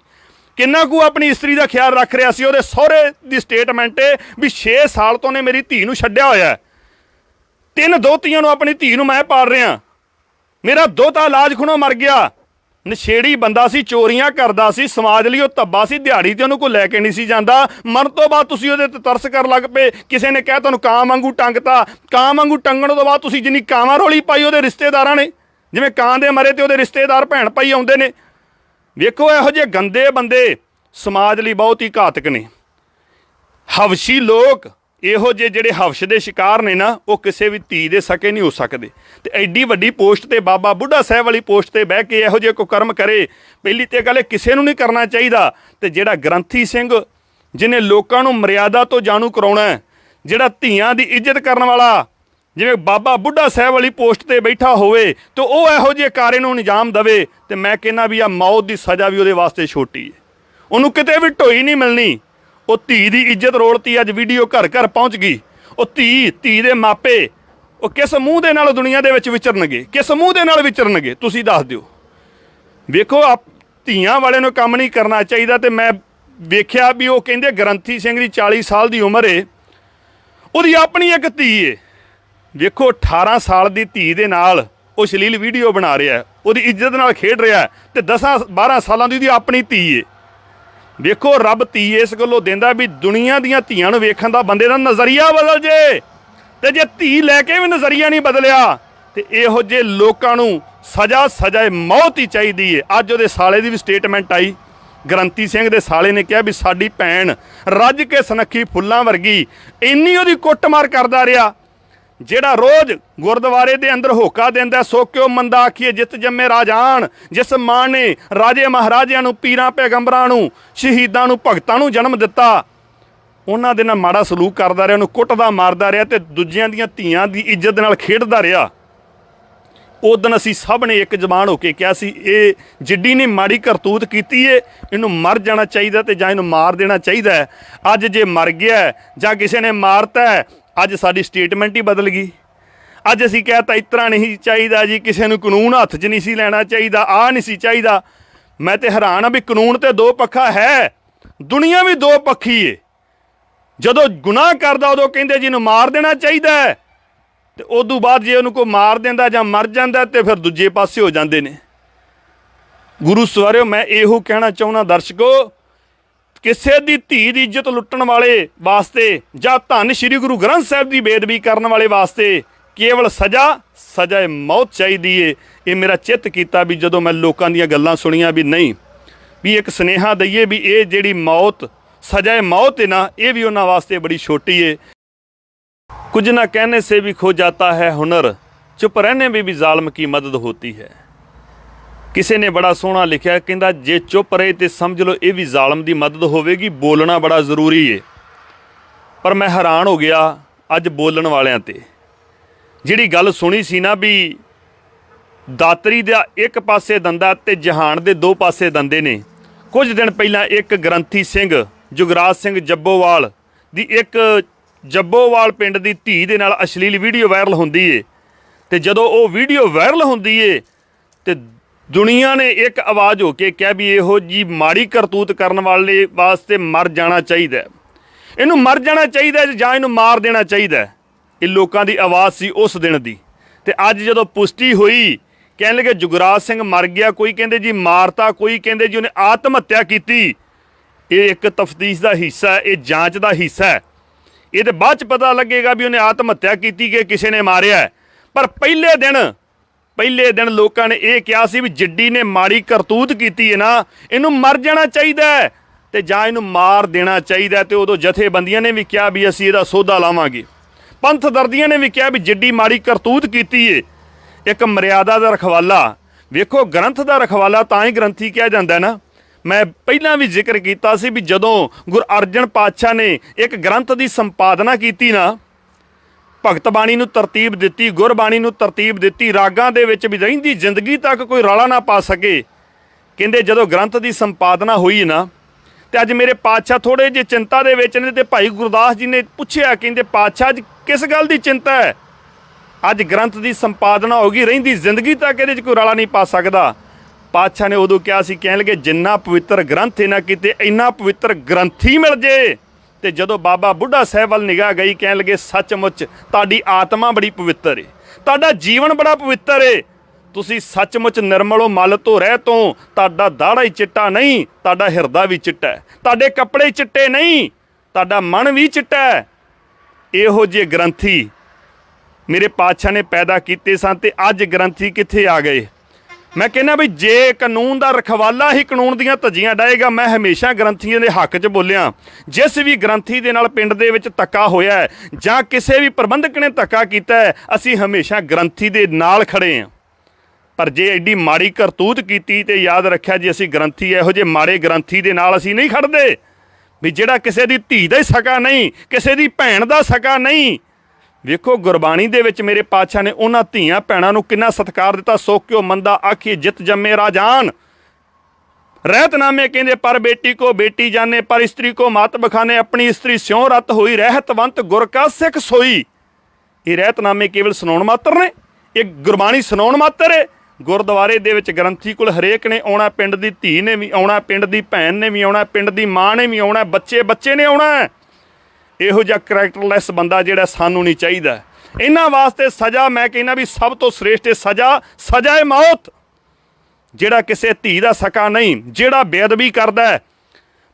Speaker 1: ਕਿੰਨਾ ਕੁ ਆਪਣੀ ਇਸਤਰੀ ਦਾ ਖਿਆਲ ਰੱਖ ਰਿਹਾ ਸੀ ਉਹਦੇ ਸਹੁਰੇ ਦੀ ਸਟੇਟਮੈਂਟ ਹੈ ਵੀ 6 ਸਾਲ ਤੋਂ ਨੇ ਮੇਰੀ ਧੀ ਨੂੰ ਛੱਡਿਆ ਹੋਇਆ ਹੈ। ਤਿੰਨ ਦੋਤੀਆਂ ਨੂੰ ਆਪਣੀ ਧੀ ਨੂੰ ਮੈਂ ਪਾਲ ਰਿਹਾ। ਮੇਰਾ ਦੋਤਾ ਇਲਾਜ ਖੁਣੋਂ ਮਰ ਗਿਆ। ਨਸ਼ੇੜੀ ਬੰਦਾ ਸੀ, ਚੋਰੀਆਂ ਕਰਦਾ ਸੀ, ਸਮਾਜ ਲਈ ਉਹ ਧੱਬਾ ਸੀ, ਦਿਹਾੜੀ ਤੇ ਉਹਨੂੰ ਕੋਈ ਲੈ ਕੇ ਨਹੀਂ ਸੀ ਜਾਂਦਾ। ਮਰਨ ਤੋਂ ਬਾਅਦ ਤੁਸੀਂ ਉਹਦੇ ਤੇ ਤਰਸ ਕਰਨ ਲੱਗ ਪਏ। ਕਿਸੇ ਨੇ ਕਿਹਾ ਤੁਹਾਨੂੰ ਕਾਂ ਵਾਂਗੂ ਟੰਗਤਾ। ਕਾਂ ਵਾਂਗੂ ਟੰਗਣ ਤੋਂ ਬਾਅਦ ਤੁਸੀਂ ਜਿੰਨੀ ਕਾਂਵਾਂ ਰੋਲੀ ਪਾਈ ਉਹਦੇ ਰਿਸ਼ਤੇਦਾਰਾਂ ਨੇ। ਜਿਵੇਂ ਕਾਂ ਦੇ ਮਰੇ ਤੇ ਉਹਦੇ ਰਿਸ਼ਤੇਦਾਰ ਭੈਣ ਭਾਈ ਆਉਂਦੇ ਨੇ। ਵੇਖੋ ਇਹੋ ਜਿਹੇ ਗੰਦੇ ਬੰਦੇ ਸਮਾਜ ਲਈ ਬਹੁਤ ਹੀ ਘਾਤਕ ਨੇ। ਹਵਸ਼ੀ ਲੋਕ ਇਹੋ ਜਿਹੇ ਜਿਹੜੇ ਹਵਸ਼ ਦੇ ਸ਼ਿਕਾਰ ਨੇ ਨਾ, ਉਹ ਕਿਸੇ ਵੀ ਧੀ ਦੇ ਸਕੇ ਨਹੀਂ ਹੋ ਸਕਦੇ। ਤੇ ਐਡੀ ਵੱਡੀ ਪੋਸਟ ਤੇ ਬਾਬਾ ਬੁੱਢਾ ਸਾਹਿਬ ਵਾਲੀ ਪੋਸਟ ਤੇ ਬਹਿ ਕੇ ਇਹੋ ਜਿਹੇ ਕੋ ਕਰਮ ਕਰੇ, ਪਹਿਲੀ ਤੇ ਗੱਲ ਇਹ ਕਿਸੇ ਨੂੰ ਨਹੀਂ ਕਰਨਾ ਚਾਹੀਦਾ। ਤੇ ਜਿਹੜਾ ਗ੍ਰੰਥੀ ਸਿੰਘ ਜਿਨੇ ਲੋਕਾਂ ਨੂੰ ਮਰਿਆਦਾ ਤੋਂ ਜਾਣੂ ਕਰਾਉਣਾ ਜਿਹੜਾ ਧੀਆਂ ਦੀ ਇੱਜ਼ਤ ਕਰਨ ਵਾਲਾ, ਜਿਵੇਂ ਬਾਬਾ ਬੁੱਢਾ ਸਾਹਿਬ ਵਾਲੀ ਪੋਸਟ ਤੇ ਬੈਠਾ ਹੋਵੇ, ਤੇ ਉਹ ਇਹੋ ਜਿਹੇ ਕਾਰੇ ਨੂੰ ਅੰਜਾਮ ਦਵੇ, ਤੇ ਮੈਂ ਕਹਿੰਦਾ ਵੀ ਆ ਮੌਤ ਦੀ ਸਜ਼ਾ ਵੀ ਉਹਦੇ ਵਾਸਤੇ ਛੋਟੀ ਹੈ। ਉਹਨੂੰ ਕਿਤੇ ਵੀ ਢੋਈ ਨਹੀਂ ਮਿਲਣੀ। ਉਹ ਧੀ ਦੀ ਇੱਜ਼ਤ ਰੋਲਤੀ ਅੱਜ ਵੀਡੀਓ ਘਰ ਘਰ ਪਹੁੰਚ ਗਈ। ਉਹ ਧੀ ਧੀ ਦੇ ਮਾਪੇ, ਉਹ ਕਿਸ ਮੂੰਹ ਦੇ ਨਾਲ ਦੁਨੀਆ ਦੇ ਵਿੱਚ ਵਿਚਰਨਗੇ? ਕਿਸ ਮੂੰਹ ਦੇ ਨਾਲ ਵਿਚਰਨਗੇ? ਤੁਸੀਂ ਦੱਸ ਦਿਓ। ਵੇਖੋ, ਆਪ ਧੀਆਂ ਵਾਲੇ ਨੂੰ ਕੰਮ ਨਹੀਂ ਕਰਨਾ ਚਾਹੀਦਾ ਤੇ ਮੈਂ ਵੇਖਿਆ ਵੀ ਉਹ ਕਹਿੰਦੇ ਗ੍ਰੰਥੀ ਸਿੰਘ ਦੀ 40 ਸਾਲ ਦੀ ਉਮਰ ਏ। ਉਹਦੀ ਆਪਣੀ ਇੱਕ ਧੀ ਏ। ਵੇਖੋ 18 ਸਾਲ ਦੀ ਧੀ ਦੇ ਨਾਲ ਉਹ ਅਸ਼ਲੀਲ ਵੀਡੀਓ ਬਣਾ ਰਿਹਾ ਉਹਦੀ ਇੱਜ਼ਤ ਨਾਲ ਖੇਡ ਰਿਹਾ ਹੈ ਤੇ 10 12 ਸਾਲਾਂ ਦੀ ਉਹਦੀ ਆਪਣੀ ਧੀ ਏ। ਵੇਖੋ, ਰੱਬ ਧੀ ਇਸ ਗੱਲੋਂ ਦਿੰਦਾ ਵੀ ਦੁਨੀਆ ਦੀਆਂ ਧੀਆਂ ਨੂੰ ਵੇਖਣ ਦਾ ਬੰਦੇ ਦਾ ਨਜ਼ਰੀਆ ਬਦਲ ਜੇ। ਤੇ ਜੇ ਧੀ ਲੈ ਕੇ ਵੀ ਨਜ਼ਰੀਆ ਨਹੀਂ ਬਦਲਿਆ, ਤੇ ਇਹੋ ਜਿਹੇ ਲੋਕਾਂ ਨੂੰ ਸਜ਼ਾ, ਸਜ਼ਾਏ ਮੌਤ ਹੀ ਚਾਹੀਦੀ ਏ। ਅੱਜ ਉਹਦੇ ਸਾਲੇ ਦੀ ਵੀ ਸਟੇਟਮੈਂਟ ਆਈ। ਗ੍ਰੰਥੀ ਸਿੰਘ ਦੇ ਸਾਲੇ ਨੇ ਕਿਹਾ ਵੀ ਸਾਡੀ ਭੈਣ ਰੱਜ ਕੇ ਸਨੱਖੀ ਫੁੱਲਾਂ ਵਰਗੀ ਇੰਨੀ ਉਹਦੀ ਕੁੱਟਮਾਰ ਕਰਦਾ ਰਿਹਾ। ਜਿਹੜਾ ਰੋਜ਼ ਗੁਰਦੁਆਰੇ ਦੇ ਅੰਦਰ ਹੋਕਾ ਦਿੰਦਾ, ਸੋ ਕਿਉ ਮੰਦਾ ਆਖੀਏ, ਜਿਤ ਜੰਮੇ ਰਾਜਾਨ ਜਿਸ ਮਾਂ ਨੇ ਰਾਜੇ ਮਹਾਰਾਜਿਆਂ ਨੂੰ, ਪੀਰਾਂ, ਪੈਗੰਬਰਾਂ ਨੂੰ, ਸ਼ਹੀਦਾਂ ਨੂੰ, ਭਗਤਾਂ ਨੂੰ ਜਨਮ ਦਿੱਤਾ। ਉਹਨਾਂ ਦੇ ਨਾਲ ਮਾੜਾ ਸਲੂਕ ਕਰਦਾ ਰਿਹਾ, ਉਹਨੂੰ ਕੁੱਟਦਾ, ਮਾਰਦਾ ਰਿਹਾ ਤੇ ਦੂਜਿਆਂ ਦੀਆਂ ਧੀਆਂ ਦੀ ਇੱਜ਼ਤ ਦੇ ਨਾਲ ਖੇਡਦਾ ਰਿਹਾ। ਉਦੋਂ ਅਸੀਂ ਸਭ ਨੇ ਇੱਕ ਜ਼ਬਾਨ ਹੋ ਕੇ ਕਿਹਾ ਸੀ, ਇਹ ਜਿੱਡੀ ਨੇ ਮਾੜੀ ਕਰਤੂਤ ਕੀਤੀ ਏ, ਇਹਨੂੰ ਮਰ ਜਾਣਾ ਚਾਹੀਦਾ ਤੇ ਜਾਂ ਇਹਨੂੰ ਮਾਰ ਦੇਣਾ ਚਾਹੀਦਾ ਅੱਜ ਜੇ ਮਰ ਗਿਆ, ਜਾਂ ਕਿਸੇ ਨੇ ਮਾਰਤਾ ਅੱਜ ਸਾਡੀ ਸਟੇਟਮੈਂਟ ਹੀ ਬਦਲ ਗਈ। ਅੱਜ ਅਸੀਂ ਕਹਤਾ ਇਤਰਾ ਨਹੀਂ ਚਾਹੀਦਾ ਜੀ, ਕਿਸੇ ਨੂੰ ਕਾਨੂੰਨ ਹੱਥ 'ਚ ਨਹੀਂ ਸੀ ਲੈਣਾ ਚਾਹੀਦਾ ਆ ਨਹੀਂ ਸੀ ਚਾਹੀਦਾ। ਮੈਂ ਤੇ ਹੈਰਾਨ ਆ ਵੀ ਕਾਨੂੰਨ ਤੇ ਦੋ ਪੱਖਾ ਹੈ। ਦੁਨੀਆ ਵੀ ਦੋ ਪੱਖੀ ਏ। ਜਦੋਂ ਗੁਨਾਹ ਕਰਦਾ, ਉਦੋਂ ਕਹਿੰਦੇ ਜੀ ਇਹਨੂੰ ਮਾਰ ਦੇਣਾ ਚਾਹੀਦਾ ਹੈ। ਤੇ ਉਦੋਂ ਬਾਅਦ ਜੇ ਉਹਨੂੰ ਕੋਈ ਮਾਰ ਦਿੰਦਾ ਜਾਂ ਮਰ ਜਾਂਦਾ, ਤੇ ਫਿਰ ਦੂਜੇ ਪਾਸੇ ਹੋ ਜਾਂਦੇ ਨੇ। ਗੁਰੂ ਸਵਾਰਿਓ, ਮੈਂ ਇਹੋ ਕਹਿਣਾ ਚਾਹੁੰਦਾ ਦਰਸ਼ਕੋ ਕਿਸੇ ਦੀ ਧੀ ਦੀ ਇੱਜ਼ਤ ਲੁੱਟਣ ਵਾਲੇ ਵਾਸਤੇ ਜਾਂ ਧੰਨ ਸ੍ਰੀ ਗੁਰੂ ਗ੍ਰੰਥ ਸਾਹਿਬ ਦੀ ਬੇਦਬੀ ਕਰਨ ਵਾਲੇ ਵਾਸਤੇ ਕੇਵਲ ਸਜ਼ਾ ਸਜ਼ਾ ਮੌਤ ਚਾਹੀਦੀ ਏ। ਇਹ ਮੇਰਾ ਚਿੱਤ ਕੀਤਾ ਵੀ ਜਦੋਂ ਮੈਂ ਲੋਕਾਂ ਦੀਆਂ ਗੱਲਾਂ ਸੁਣੀਆਂ ਵੀ ਨਹੀਂ, ਵੀ ਇੱਕ ਸਨੇਹਾ ਦਈਏ ਵੀ ਇਹ ਜਿਹੜੀ ਮੌਤ, ਸਜ਼ਾ ਮੌਤ ਹੈ ਨਾ, ਇਹ ਵੀ ਉਹਨਾਂ ਵਾਸਤੇ ਬੜੀ ਛੋਟੀ ਏ। ਕੁਝ ਨਾ ਕਹਿਣੇ ਸੇ ਵੀ ਖੋ ਜਾਤਾ ਹੈ ਹੁਨਰ, ਚੁੱਪ ਰਹਨੇ ਵੀ ਵੀ ਜ਼ਾਲਮ ਕੀ ਮਦਦ ਹੋਤੀ ਹੈ। ਕਿਸੇ ਨੇ ਬੜਾ ਸੋਹਣਾ ਲਿਖਿਆ, ਕਹਿੰਦਾ, ਜੇ ਚੁੱਪ ਰਹੇ ਤੇ ਸਮਝ ਲਓ, ਇਹ ਵੀ ਜ਼ਾਲਮ ਦੀ ਮਦਦ ਹੋਵੇਗੀ, ਬੋਲਣਾ ਬੜਾ ਜ਼ਰੂਰੀ ਏ। ਪਰ ਮੈਂ ਹੈਰਾਨ ਹੋ ਗਿਆ ਅੱਜ ਬੋਲਣ ਵਾਲਿਆਂ ਤੇ। ਜਿਹੜੀ ਗੱਲ ਸੁਣੀ ਸੀ ਨਾ ਵੀ ਦਾਤਰੀ ਦਾ ਇੱਕ ਪਾਸੇ ਦੰਦਾ ਤੇ ਜਹਾਨ ਦੇ ਦੋ ਪਾਸੇ ਦੰਦੇ ਨੇ, ਕੁਝ ਦਿਨ ਪਹਿਲਾਂ ਇੱਕ ਗ੍ਰੰਥੀ ਸਿੰਘ, ਜੁਗਰਾਜ ਸਿੰਘ ਜੱਬੋਵਾਲ ਦੀ ਇੱਕ ਜੱਬੋਵਾਲ ਪਿੰਡ ਦੀ ਧੀ ਦੇ ਨਾਲ ਅਸ਼ਲੀਲ ਵੀਡੀਓ ਵਾਇਰਲ ਹੁੰਦੀ ਏ। ਤੇ ਜਦੋਂ ਉਹ ਵੀਡੀਓ ਵਾਇਰਲ ਹੁੰਦੀ ਏ, ਤੇ ਦੁਨੀਆ ਨੇ ਇੱਕ ਆਵਾਜ਼ ਹੋ ਕੇ ਕਿਹਾ ਵੀ ਇਹੋ ਜੀ ਮਾੜੀ ਕਰਤੂਤ ਕਰਨ ਵਾਲੇ ਵਾਸਤੇ ਮਰ ਜਾਣਾ ਚਾਹੀਦਾ ਇਹਨੂੰ ਮਰ ਜਾਣਾ ਚਾਹੀਦਾ ਜਾਂ ਇਹਨੂੰ ਮਾਰ ਦੇਣਾ ਚਾਹੀਦਾ ਇਹ ਲੋਕਾਂ ਦੀ ਆਵਾਜ਼ ਸੀ ਉਸ ਦਿਨ ਦੀ। ਤੇ ਅੱਜ ਜਦੋਂ ਪੁਸ਼ਟੀ ਹੋਈ, ਕਹਿਣ ਲੱਗੇ ਜੁਗਰਾਜ ਸਿੰਘ ਮਰ ਗਿਆ, ਕੋਈ ਕਹਿੰਦੇ ਜੀ ਮਾਰਤਾ, ਕੋਈ ਕਹਿੰਦੇ ਜੀ ਉਹਨੇ ਆਤਮ ਹੱਤਿਆ ਕੀਤੀ। ਇਹ ਇੱਕ ਤਫਤੀਸ਼ ਦਾ ਹਿੱਸਾ ਹੈ, ਇਹ ਜਾਂਚ ਦਾ ਹਿੱਸਾ ਹੈ। ਇਹ ਤੇ ਬਾਅਦ ਚ ਪਤਾ ਲੱਗੇਗਾ ਵੀ ਉਹਨੇ ਆਤਮ ਹੱਤਿਆ ਕੀਤੀ ਕਿ ਕਿਸੇ ਨੇ ਮਾਰਿਆ ਪਰ ਪਹਿਲੇ ਦਿਨ ਪਹਿਲੇ ਦਿਨ ਲੋਕਾਂ ਨੇ ਇਹ ਕਿਹਾ ਸੀ ਵੀ ਜਿੱਡੀ ਨੇ ਮਾੜੀ ਕਰਤੂਤ ਕੀਤੀ ਹੈ ਨਾ, ਇਹਨੂੰ ਮਰ ਜਾਣਾ ਚਾਹੀਦਾ ਹੈ ਤੇ ਜਾਂ ਇਹਨੂੰ ਮਾਰ ਦੇਣਾ ਚਾਹੀਦਾ ਹੈ ਤੇ ਉਦੋਂ ਜਥੇਬੰਦੀਆਂ ਨੇ ਵੀ ਕਿਹਾ ਵੀ ਅਸੀਂ ਇਹਦਾ ਸੋਧਾ ਲਾਵਾਂਗੇ। ਪੰਥ ਦਰਦੀਆਂ ਨੇ ਵੀ ਕਿਹਾ ਵੀ ਜਿੱਡੀ ਮਾੜੀ ਕਰਤੂਤ ਕੀਤੀ ਏ, ਇੱਕ ਮਰਿਆਦਾ ਦਾ ਰਖਵਾਲਾ। ਵੇਖੋ, ਗ੍ਰੰਥ ਦਾ ਰਖਵਾਲਾ ਤਾਂ ਹੀ ਗ੍ਰੰਥੀ ਕਿਹਾ ਜਾਂਦਾ ਨਾ। ਮੈਂ ਪਹਿਲਾਂ ਵੀ ਜ਼ਿਕਰ ਕੀਤਾ ਸੀ ਵੀ ਜਦੋਂ ਗੁਰ ਅਰਜਨ ਪਾਤਸ਼ਾਹ ਨੇ ਇੱਕ ਗ੍ਰੰਥ ਦੀ ਸੰਪਾਦਨਾ ਕੀਤੀ ਨਾ ਭਗਤ ਬਾਣੀ ਨੂੰ ਤਰਤੀਬ ਦਿੱਤੀ ਗੁਰਬਾਣੀ ਨੂੰ ਤਰਤੀਬ ਦਿੱਤੀ, ਰਾਗਾਂ ਦੇ ਵਿੱਚ ਵੀ ਰਹਿੰਦੀ ਜ਼ਿੰਦਗੀ ਤੱਕ ਕੋਈ ਰੌਲਾ ਨਾ ਪਾ ਸਕੇ। ਕਹਿੰਦੇ ਜਦੋਂ ਗ੍ਰੰਥ ਦੀ ਸੰਪਾਦਨਾ ਹੋਈ ਨਾ, ਤੇ ਅੱਜ ਮੇਰੇ ਪਾਤਸ਼ਾਹ ਥੋੜੇ ਜਿਹੇ ਚਿੰਤਾ ਦੇ ਵਿੱਚ ਨੇ ਤੇ ਭਾਈ ਗੁਰਦਾਸ ਜੀ ਨੇ ਪੁੱਛਿਆ, ਕਹਿੰਦੇ ਪਾਤਸ਼ਾਹ ਅੱਜ ਕਿਸ ਗੱਲ ਦੀ ਚਿੰਤਾ ਹੈ? ਅੱਜ ਗ੍ਰੰਥ ਦੀ ਸੰਪਾਦਨਾ ਹੋ ਗਈ, ਰਹਿੰਦੀ ਜ਼ਿੰਦਗੀ ਤੱਕ ਇਹਦੇ 'ਚ ਕੋਈ ਰੌਲਾ ਨਹੀਂ ਪਾ ਸਕਦਾ। ਪਾਤਸ਼ਾਹ ਨੇ ਉਦੋਂ ਕਿਹਾ ਸੀ, ਕਹਿਣ ਲੱਗੇ, ਜਿੰਨਾ ਪਵਿੱਤਰ ਗ੍ਰੰਥ ਇਹਨਾਂ ਕਿਤੇ, ਇੰਨਾ ਪਵਿੱਤਰ ਗ੍ਰੰਥੀ ਮਿਲ ਜੇ। ਤੇ ਜਦੋਂ ਬਾਬਾ ਬੁੱਢਾ ਸਾਹਿਬ ਵੱਲ ਨਿਗਾਹ ਗਈ, ਕਹਿਣ ਲੱਗੇ, ਸੱਚਮੁੱਚ, ਤੁਹਾਡੀ ਆਤਮਾ ਬੜੀ ਪਵਿੱਤਰ ਏ। ਤੁਹਾਡਾ ਜੀਵਨ ਬੜਾ ਪਵਿੱਤਰ ਏ। ਤੁਸੀਂ ਸੱਚਮੁੱਚ ਨਿਰਮਲੋ ਮਲ ਤੋਂ ਰਹਿ ਤੋਂ। ਤੁਹਾਡਾ ਦਾੜਾ ਹੀ ਚਿੱਟਾ ਨਹੀਂ, ਤੁਹਾਡਾ ਹਿਰਦਾ ਵੀ ਚਿੱਟਾ ਹੈ। ਤੁਹਾਡੇ ਕੱਪੜੇ ਚਿੱਟੇ ਨਹੀਂ, ਤੁਹਾਡਾ ਮਨ ਵੀ ਚਿੱਟਾ ਹੈ। ਇਹੋ ਜਿਹੇ ਗ੍ਰੰਥੀ ਮੇਰੇ ਪਾਤਸ਼ਾਹ ਨੇ ਪੈਦਾ ਕੀਤੇ ਸਨ ਤੇ ਅੱਜ ਗ੍ਰੰਥੀ ਕਿੱਥੇ ਆ ਗਏ? ਮੈਂ ਕਹਿੰਦਾ ਵੀ ਜੇ ਕਾਨੂੰਨ ਦਾ ਰਖਵਾਲਾ ਹੀ ਕਾਨੂੰਨ ਦੀਆਂ ਧੱਜੀਆਂ ਡਾਏਗਾ, ਮੈਂ ਹਮੇਸ਼ਾ ਗ੍ਰੰਥੀਆਂ ਦੇ ਹੱਕ 'ਚ ਬੋਲਿਆ। ਜਿਸ ਵੀ ਗ੍ਰੰਥੀ ਦੇ ਨਾਲ ਪਿੰਡ ਦੇ ਵਿੱਚ ਧੱਕਾ ਹੋਇਆ ਜਾਂ ਕਿਸੇ ਵੀ ਪ੍ਰਬੰਧਕ ਨੇ ਧੱਕਾ ਕੀਤਾ ਅਸੀਂ ਹਮੇਸ਼ਾ ਗ੍ਰੰਥੀ ਦੇ ਨਾਲ ਖੜੇ ਹਾਂ। ਪਰ ਜੇ ਐਡੀ ਮਾੜੀ ਕਰਤੂਤ ਕੀਤੀ ਤੇ ਯਾਦ ਰੱਖਿਆ ਜੀ ਅਸੀਂ ਗ੍ਰੰਥੀ ਇਹੋ ਜਿਹੇ ਮਾੜੇ ਗ੍ਰੰਥੀ ਦੇ ਨਾਲ ਅਸੀਂ ਨਹੀਂ ਖੜਦੇ। ਵੀ ਜਿਹੜਾ ਕਿਸੇ ਦੀ ਧੀ ਦਾ ਹੀ ਸਕਾ ਨਹੀਂ, ਕਿਸੇ ਦੀ ਭੈਣ ਦਾ ਸਕਾ ਨਹੀਂ ਵੇਖੋ, ਗੁਰਬਾਣੀ ਦੇ ਵਿੱਚ ਮੇਰੇ ਪਾਤਸ਼ਾਹ ਨੇ ਉਹਨਾਂ ਧੀਆਂ ਭੈਣਾਂ ਨੂੰ ਕਿੰਨਾ ਸਤਿਕਾਰ ਦਿੱਤਾ ਸੋ ਕਿਉ ਮੰਦਾ ਆਖੀ ਜਿਤ ਜੰਮੇ ਰਾਜਾਨ। ਰਹਿਤਨਾਮੇ ਕਹਿੰਦੇ, ਪਰ ਬੇਟੀ ਕੋ ਬੇਟੀ ਜਾਣੇ, ਪਰ ਇਸਤਰੀ ਕੋ ਮਾਤ ਬਖਾਨੇ, ਆਪਣੀ ਇਸਤਰੀ ਸਿਉ ਰਤ ਹੋਈ, ਰਹਿਤਵੰਤ ਗੁਰ ਕਾ ਸਿੱਖ ਸੋਈ। ਇਹ ਰਹਿਤਨਾਮੇ ਕੇਵਲ ਸੁਣਾਉਣ ਮਾਤਰ ਨੇ, ਇਹ ਗੁਰਬਾਣੀ ਸੁਣਾਉਣ ਮਾਤਰ ਹੈ ਗੁਰਦੁਆਰੇ ਦੇ ਵਿੱਚ ਗ੍ਰੰਥੀ ਕੋਲ ਹਰੇਕ ਨੇ ਆਉਣਾ, ਪਿੰਡ ਦੀ ਧੀ ਨੇ ਵੀ ਆਉਣਾ, ਪਿੰਡ ਦੀ ਭੈਣ ਨੇ ਵੀ ਆਉਣਾ, ਪਿੰਡ ਦੀ ਮਾਂ ਨੇ ਵੀ ਆਉਣਾ ਬੱਚੇ ਬੱਚੇ ਨੇ ਆਉਣਾ। ਇਹੋ ਜਿਹਾ ਕਰੈਕਟਰਲੈਸ ਬੰਦਾ ਜਿਹੜਾ ਸਾਨੂੰ ਨਹੀਂ ਚਾਹੀਦਾ। ਇਹਨਾਂ ਵਾਸਤੇ ਸਜ਼ਾ ਮੈਂ ਕਹਿੰਦਾ ਵੀ ਸਭ ਤੋਂ ਸ੍ਰੇਸ਼ਟ ਸਜ਼ਾ ਸਜ਼ਾ ਹੈ ਮੌਤ। ਜਿਹੜਾ ਕਿਸੇ ਧੀ ਦਾ ਸਕਾ ਨਹੀਂ, ਜਿਹੜਾ ਬੇਅਦਬੀ ਕਰਦਾ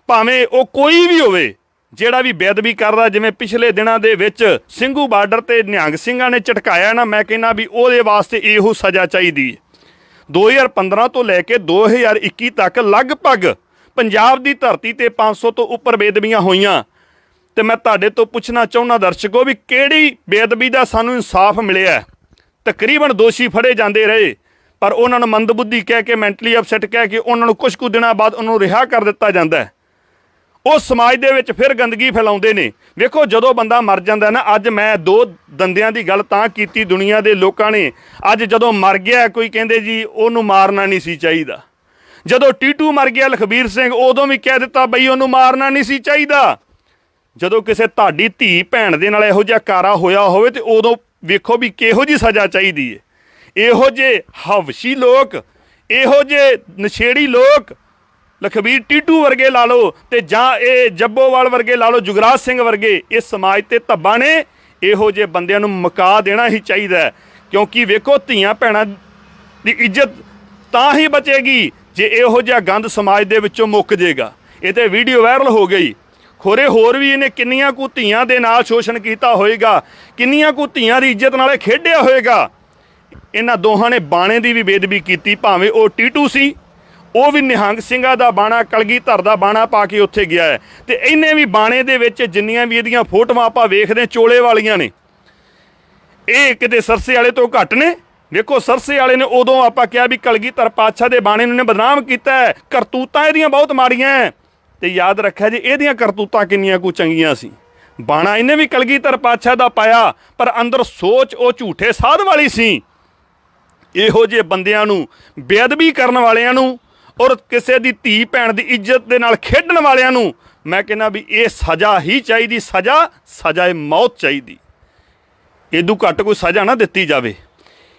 Speaker 1: ਭਾਵੇਂ ਉਹ ਕੋਈ ਵੀ ਹੋਵੇ, ਜਿਹੜਾ ਵੀ ਬੇਅਦਬੀ ਕਰਦਾ, ਜਿਵੇਂ ਪਿਛਲੇ ਦਿਨਾਂ ਦੇ ਵਿੱਚ ਸਿੰਘੂ ਬਾਰਡਰ ਤੇ ਨਿਹੰਗ ਸਿੰਘਾਂ ਨੇ ਝਟਕਾਇਆ ਨਾ, ਮੈਂ ਕਹਿੰਦਾ ਵੀ ਉਹਦੇ ਵਾਸਤੇ ਇਹੋ ਸਜ਼ਾ ਚਾਹੀਦੀ ਹੈ। 2015 ਤੋਂ ਲੈ ਕੇ 2021 ਤੱਕ ਲਗਭਗ ਪੰਜਾਬ ਦੀ ਧਰਤੀ ਤੇ 500 ਤੋਂ ਉੱਪਰ ਬੇਦਬੀਆਂ ਹੋਈਆਂ। ਤੇ ਮੈਂ ਤੁਹਾਡੇ ਤੋਂ ਪੁੱਛਣਾ ਚਾਹੁੰਦਾ ਦਰਸ਼ਕੋ ਵੀ ਕਿਹੜੀ ਬੇਅਦਬੀ ਦਾ ਸਾਨੂੰ ਇਨਸਾਫ ਮਿਲਿਆ ਤਕਰੀਬਨ ਦੋਸ਼ੀ ਫੜੇ ਜਾਂਦੇ ਰਹੇ, ਪਰ ਉਹਨਾਂ ਨੂੰ ਮੰਦਬੁੱਧੀ ਕਹਿ ਕੇ, ਮੈਂਟਲੀ ਅਪਸੈਟ ਕਹਿ ਕੇ, ਉਹਨਾਂ ਨੂੰ ਕੁਝ ਕੁ ਦਿਨਾਂ ਬਾਅਦ ਉਹਨੂੰ ਰਿਹਾ ਕਰ ਦਿੱਤਾ ਜਾਂਦਾ ਹੈ। ਉਹ ਸਮਾਜ ਦੇ ਵਿੱਚ ਫਿਰ ਗੰਦਗੀ ਫੈਲਾਉਂਦੇ ਨੇ। ਵੇਖੋ, ਜਦੋਂ ਬੰਦਾ ਮਰ ਜਾਂਦਾ ਨਾ, ਅੱਜ ਮੈਂ ਦੋ ਦੰਦਿਆਂ ਦੀ ਗੱਲ ਤਾਂ ਕੀਤੀ ਦੁਨੀਆ ਦੇ ਲੋਕਾਂ ਨੇ। ਅੱਜ ਜਦੋਂ ਮਰ ਗਿਆ, ਕੋਈ ਕਹਿੰਦੇ ਜੀ, ਉਹਨੂੰ ਮਾਰਨਾ ਨਹੀਂ ਸੀ ਚਾਹੀਦਾ। ਜਦੋਂ ਟੀਟੂ ਮਰ ਗਿਆ, ਲਖਬੀਰ ਸਿੰਘ ਉਦੋਂ ਵੀ ਕਹਿ ਦਿੱਤਾ, ਬਈ ਉਹਨੂੰ ਮਾਰਨਾ ਨਹੀਂ ਸੀ ਚਾਹੀਦਾ। ਜਦੋਂ ਕਿਸੇ ਤੁਹਾਡੀ ਧੀ ਭੈਣ ਦੇ ਨਾਲ ਇਹੋ ਜਿਹਾ ਕਾਰਾ ਹੋਇਆ ਹੋਵੇ ਤੇ ਉਦੋਂ ਵੇਖੋ ਵੀ ਕਿਹੋ ਜੀ ਸਜ਼ਾ ਚਾਹੀਦੀ ਹੈ ਇਹੋ ਜੇ ਹਵਸ਼ੀ ਲੋਕ, ਇਹੋ ਜੇ ਨਸ਼ੇੜੀ ਲੋਕ, ਲਖਬੀਰ ਟੀਟੂ ਵਰਗੇ ਲਾ ਲਓ ਤੇ ਜਾਂ ਇਹ ਜੱਬੋਵਾਲ ਵਰਗੇ ਲਾ ਲਓ, ਜੁਗਰਾਜ ਸਿੰਘ ਵਰਗੇ, ਇਹ ਸਮਾਜ ਤੇ ਧੱਬਾ ਨੇ, ਇਹੋ ਜੇ ਬੰਦਿਆਂ ਨੂੰ ਮੁਕਾ ਦੇਣਾ ਹੀ ਚਾਹੀਦਾ ਕਿਉਂਕਿ ਵੇਖੋ ਧੀਆਂ ਭੈਣਾਂ ਦੀ ਇੱਜ਼ਤ ਤਾਂ ਹੀ ਬਚੇਗੀ ਜੇ ਇਹੋ ਜਿਹਾ ਗੰਦ ਸਮਾਜ ਦੇ ਵਿੱਚੋਂ ਮੁੱਕ ਜੇਗਾ। ਇਹ ਤੇ ਵੀਡੀਓ ਵਾਇਰਲ ਹੋ ਗਈ। ਖੋਰੇ ਹੋਰ ਵੀ ਇਹਨੇ ਕਿੰਨੀਆਂ ਕੁ ਧੀਆਂ ਦੇ ਨਾਲ ਸ਼ੋਸ਼ਣ ਕੀਤਾ ਹੋਏਗਾ ਕਿੰਨੀਆਂ ਕੁ ਧੀਆਂ ਦੀ ਇੱਜ਼ਤ ਨਾਲੇ ਖੇਡਿਆ ਹੋਏਗਾ। ਇਹਨਾਂ ਦੋਹਾਂ ਨੇ ਬਾਣੇ ਦੀ ਵੀ ਬੇਦਬੀ ਕੀਤੀ ਭਾਵੇਂ ਉਹ ਟੀਟੂ ਸੀ ਉਹ ਵੀ ਨਿਹੰਗ ਸਿੰਘਾਂ ਦਾ ਬਾਣਾ ਕਲਗੀਧਰ ਦਾ ਬਾਣਾ ਪਾ ਕੇ ਉੱਥੇ ਗਿਆ ਹੈ। ਤੇ ਇਹਨੇ ਵੀ ਬਾਣੇ ਦੇ ਵਿੱਚ ਜਿੰਨੀਆਂ ਵੀ ਇਹਦੀਆਂ ਫੋਟੋਆਂ ਆਪਾਂ ਵੇਖਦੇ ਹਾਂ, ਚੋਲੇ ਵਾਲੀਆਂ ਨੇ। ਇਹ ਕਿਤੇ ਸਰਸੇ ਵਾਲੇ ਤੋਂ ਘੱਟ ਨੇ। ਵੇਖੋ ਸਰਸੇ ਵਾਲੇ ਨੇ ਉਦੋਂ ਆਪਾਂ ਕਿਹਾ ਵੀ ਕਲਗੀਧਰ ਪਾਤਸ਼ਾਹ ਦੇ ਬਾਣੇ ਨੂੰ ਨੇ ਬਦਨਾਮ ਕੀਤਾ ਹੈ। ਕਰਤੂਤਾਂ ਇਹਦੀਆਂ ਬਹੁਤ ਮਾੜੀਆਂ ਹੈ। ਤੇ ਯਾਦ ਰੱਖਿਆ ਜੇ, ਇਹਦੀਆਂ ਕਰਤੂਤਾਂ ਕਿੰਨੀਆਂ ਕੁ ਚੰਗੀਆਂ ਸੀ। ਬਾਣਾ ਇਹਨੇ ਵੀ ਕਲਗੀਧਰ ਪਾਤਸ਼ਾਹ ਦਾ ਪਾਇਆ, ਪਰ ਅੰਦਰ ਸੋਚ ਉਹ ਝੂਠੇ ਸਾਧ ਵਾਲੀ ਸੀ। ਇਹੋ ਜਿਹੇ ਬੰਦਿਆਂ ਨੂੰ, ਬੇਅਦਬੀ ਕਰਨ ਵਾਲਿਆਂ ਨੂੰ ਔਰ ਕਿਸੇ ਦੀ ਧੀ ਭੈਣ ਦੀ ਇੱਜ਼ਤ ਦੇ ਨਾਲ ਖੇਡਣ ਵਾਲਿਆਂ ਨੂੰ, ਮੈਂ ਕਹਿੰਦਾ ਵੀ ਇਹ ਸਜ਼ਾ ਹੀ ਚਾਹੀਦੀ, ਸਜ਼ਾ ਸਜ਼ਾ ਸਜ਼ਾਏ ਮੌਤ ਚਾਹੀਦੀ। ਇਦੋਂ ਘੱਟ ਕੋਈ ਸਜ਼ਾ ਨਾ ਦਿੱਤੀ ਜਾਵੇ।